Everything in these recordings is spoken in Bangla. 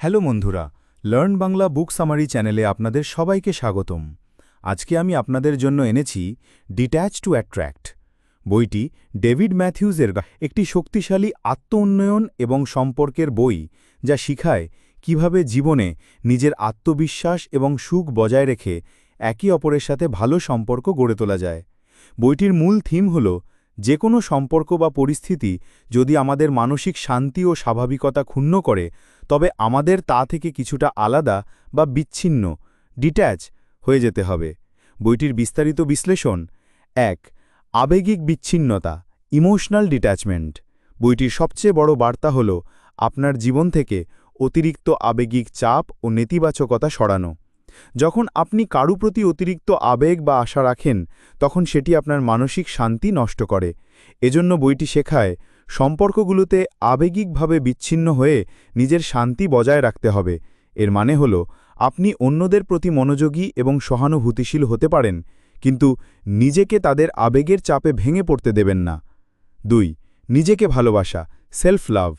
হ্যালো বন্ধুরা, লার্ন বাংলা বুক সামারি চ্যানেলে আপনাদের সবাইকে স্বাগতম। আজকে আমি আপনাদের জন্য এনেছি ডিট্যাচ টু অ্যাট্র্যাক্ট বইটি ডেভিড ম্যাথিউজের একটি শক্তিশালী আত্ম উন্নয়ন এবং সম্পর্কের বই যা শিখায় কীভাবে জীবনে নিজের আত্মবিশ্বাস এবং সুখ বজায় রেখে একে অপরের সাথে ভালো সম্পর্ক গড়ে তোলা যায়। বইটির মূল থিম হল যে কোনো সম্পর্ক বা পরিস্থিতি যদি আমাদের মানসিক শান্তি ও স্বাভাবিকতা ক্ষুণ্ণ করে, তবে আমাদের তা থেকে কিছুটা আলাদা বা বিচ্ছিন্ন, ডিট্যাচ হয়ে যেতে হবে। বইটির বিস্তারিত বিশ্লেষণ, এক, আবেগিক বিচ্ছিন্নতা, ইমোশনাল ডিট্যাচমেন্ট। বইটির সবচেয়ে বড় বার্তা হল, আপনার জীবন থেকে অতিরিক্ত আবেগিক চাপ ও নেতিবাচকতা সরানো। যখন আপনি কারু প্রতি অতিরিক্ত আবেগ বা আশা রাখেন, তখন সেটি আপনার মানসিক শান্তি নষ্ট করে। এজন্য বইটি শেখায়, সম্পর্কগুলোতে আবেগিকভাবে বিচ্ছিন্ন হয়ে নিজের শান্তি বজায় রাখতে হবে। এর মানে হল, আপনি অন্যদের প্রতি মনোযোগী এবং সহানুভূতিশীল হতে পারেন, কিন্তু নিজেকে তাদের আবেগের চাপে ভেঙে পড়তে দেবেন না। দুই, নিজেকে ভালোবাসা সেলফ লাভ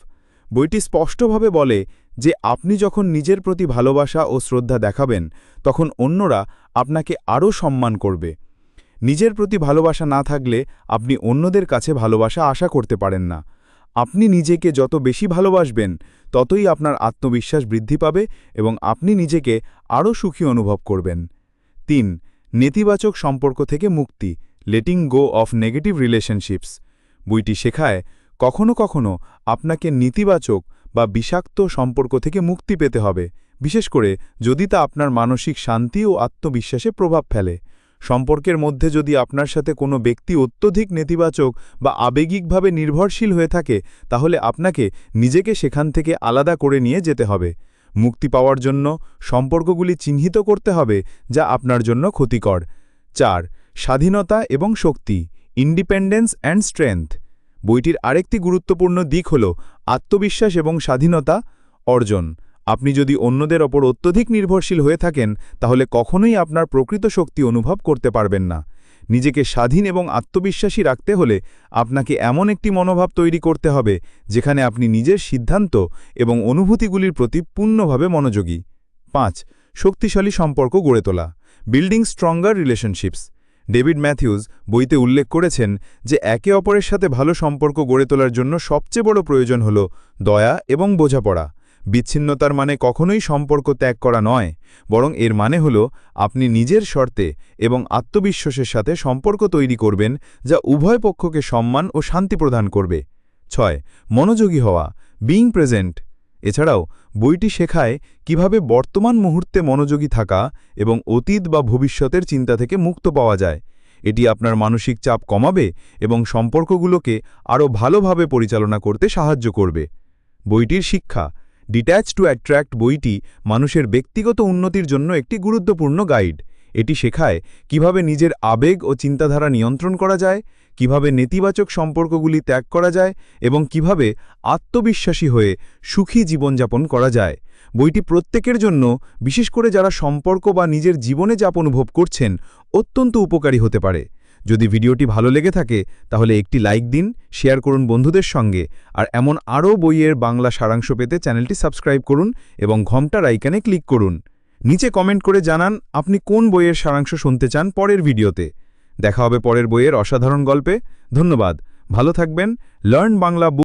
বইটি স্পষ্টভাবে বলে যে আপনি যখন নিজের প্রতি ভালোবাসা ও শ্রদ্ধা দেখাবেন, তখন অন্যরা আপনাকে আরও সম্মান করবে। নিজের প্রতি ভালোবাসা না থাকলে আপনি অন্যদের কাছে ভালোবাসা আশা করতে পারেন না। আপনি নিজেকে যত বেশি ভালোবাসবেন, ততই আপনার আত্মবিশ্বাস বৃদ্ধি পাবে এবং আপনি নিজেকে আরও সুখী অনুভব করবেন। তিন, নেতিবাচক সম্পর্ক থেকে মুক্তি letting go of negative relationships বইটি শেখায় কখনো কখনো আপনাকে নেতিবাচক বা বিষাক্ত সম্পর্ক থেকে মুক্তি পেতে হবে, বিশেষ করে যদি তা আপনার মানসিক শান্তি ও আত্মবিশ্বাসে প্রভাব ফেলে। সম্পর্কের মধ্যে যদি আপনার সাথে কোনো ব্যক্তি অত্যধিক নেতিবাচক বা আবেগিকভাবে নির্ভরশীল হয়ে থাকে, তাহলে আপনাকে নিজেকে সেখান থেকে আলাদা করে নিয়ে যেতে হবে। মুক্তি পাওয়ার জন্য সম্পর্কগুলি চিহ্নিত করতে হবে, যা আপনার জন্য ক্ষতিকর। চার, স্বাধীনতা এবং শক্তি ইন্ডিপেন্ডেন্স অ্যান্ড স্ট্রেংথ বইটির আরেকটি গুরুত্বপূর্ণ দিক হল আত্মবিশ্বাস এবং স্বাধীনতা অর্জন। আপনি যদি অন্যদের ওপর অত্যধিক নির্ভরশীল হয়ে থাকেন, তাহলে কখনোই আপনার প্রকৃত শক্তি অনুভব করতে পারবেন না। নিজেকে স্বাধীন এবং আত্মবিশ্বাসী রাখতে হলে আপনাকে এমন একটি মনোভাব তৈরি করতে হবে, যেখানে আপনি নিজের সিদ্ধান্ত এবং অনুভূতিগুলির প্রতি পূর্ণভাবে মনোযোগী। পাঁচ, শক্তিশালী সম্পর্ক গড়ে তোলা। Building stronger relationships. David Matthews বইতে উল্লেখ করেছেন যে একে অপরের সাথে ভালো সম্পর্ক গড়ে তোলার জন্য সবচেয়ে বড় প্রয়োজন হল দয়া এবং বোঝাপড়া। বিচ্ছিন্নতার মানে কখনোই সম্পর্ক ত্যাগ করা নয়, বরং এর মানে হল আপনি নিজের শর্তে এবং আত্মবিশ্বাসের সাথে সম্পর্ক তৈরি করবেন যা উভয় পক্ষকে সম্মান ও শান্তি প্রদান করবে। ছয়, মনোযোগী হওয়া বিইং প্রেজেন্ট এছাড়াও, বইটি শেখায় কীভাবে বর্তমান মুহূর্তে মনোযোগী থাকা এবং অতীত বা ভবিষ্যতের চিন্তা থেকে মুক্ত পাওয়া যায়। এটি আপনার মানসিক চাপ কমাবে এবং সম্পর্কগুলোকে আরও ভালোভাবে পরিচালনা করতে সাহায্য করবে। বইটির শিক্ষা ডিট্যাচ টু অ্যাট্র্যাক্ট বইটি মানুষের ব্যক্তিগত উন্নতির জন্য একটি গুরুত্বপূর্ণ গাইড। এটি শেখায় কীভাবে নিজের আবেগ ও চিন্তাধারা নিয়ন্ত্রণ করা যায়, কীভাবে নেতিবাচক সম্পর্কগুলি ত্যাগ করা যায় এবং কীভাবে আত্মবিশ্বাসী হয়ে সুখী জীবনযাপন করা যায়। বইটি প্রত্যেকের জন্য, বিশেষ করে যারা সম্পর্ক বা নিজের জীবনে চাপ অনুভব করছেন, অত্যন্ত উপকারী হতে পারে। যদি ভিডিওটি ভালো লেগে থাকে, তাহলে একটি লাইক দিন, শেয়ার করুন বন্ধুদের সঙ্গে, আর এমন আরও বইয়ের বাংলা সারাংশ পেতে চ্যানেলটি সাবস্ক্রাইব করুন এবং ঘমটার আইকানে ক্লিক করুন। নিচে কমেন্ট করে জানান আপনি কোন বইয়ের সারাংশ শুনতে চান পরের ভিডিওতে। দেখা হবে পরের বইয়ের অসাধারণ গল্পে। ধন্যবাদ। ভালো থাকবেন। লার্ন বাংলা